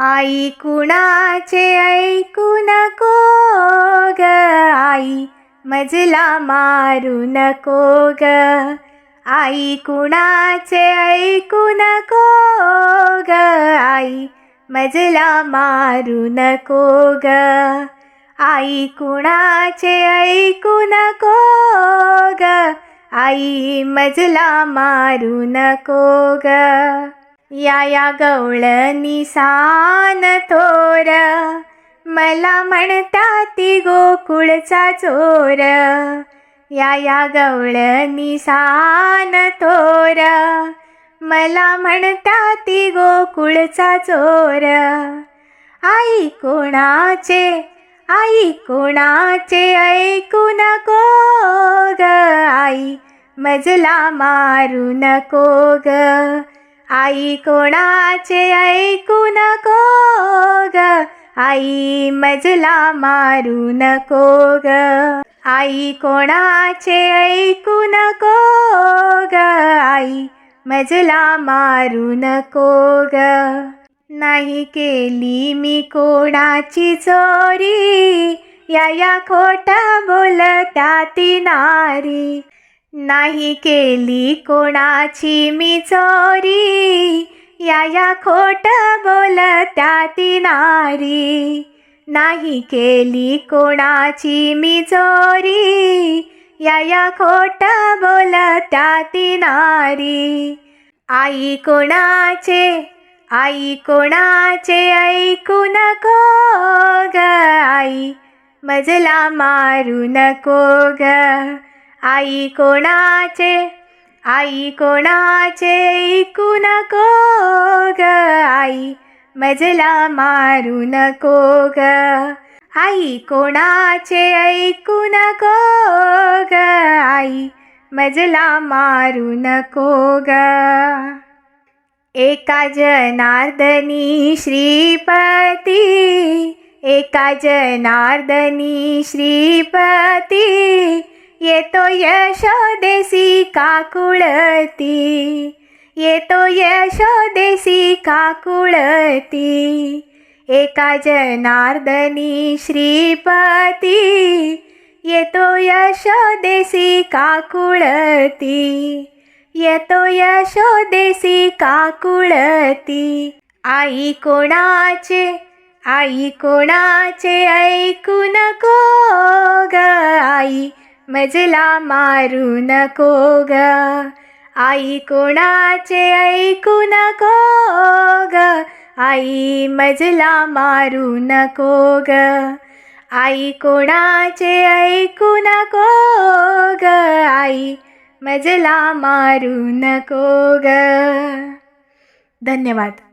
आई कुणाचे ऐकू नको ग? आई मजला मारू नको ग? आई कुणाचे ऐकू नको ग? आई मजला मारू नको ग? आई कुणाचे ऐकू नको ग? आई मजला मारू नको ग? या या गवळ निसान थोर. मला म्हणता ती गोकुळचा चोर. या या गवळ निसान थोर. मला म्हणता ती गोकुळचा चोर. आई कोणाचे आई कोणाचे ऐकू नको ग? आई मजला मारू नको ग. आई कोणाचे ऐकू नको ग? आई मजला मारू नको ग? आई कोणाचे ऐकू नको ग? आई मजला मारू नको ग? नाही केली मी कोणाची चोरी? या या खोट बोलता ती नारी. नाही केली कोणाची मी चोरी. या या खोट बोलत्या ती नारी. नाही केली कोणाची मी चोरी. या या खोट बोलत्या ती नारी. आई कोणाचे आई कोणाचे ऐकू नको ग. आई मजला मारू नको ग. आई कोणाचे? आई कोणाचे? ऐकू नको ग आई. मजला मारू नको ग. आई कोणाचे? ऐकू नको ग आई. मजला मारू नको ग. एका जनार्दनी श्रीपती. एका जनार्दनी श्रीपती. येतो यशोदेसी काकुळती. येतो यशोदेसी काकुळती. एका जनार्दनी श्रीपती. येतो यशोदेसी काकुळती. येतो यशोदेसी काकुळती. आई कोणाचे आई कोणाचे ऐकू नको ग आई. मजला मारू नको ग. आई कोणाचे ऐकू नको ग. आई मजला मारू नको ग. आई कोणाचे ऐकू नको ग. आई मजला मारू नको ग. धन्यवाद.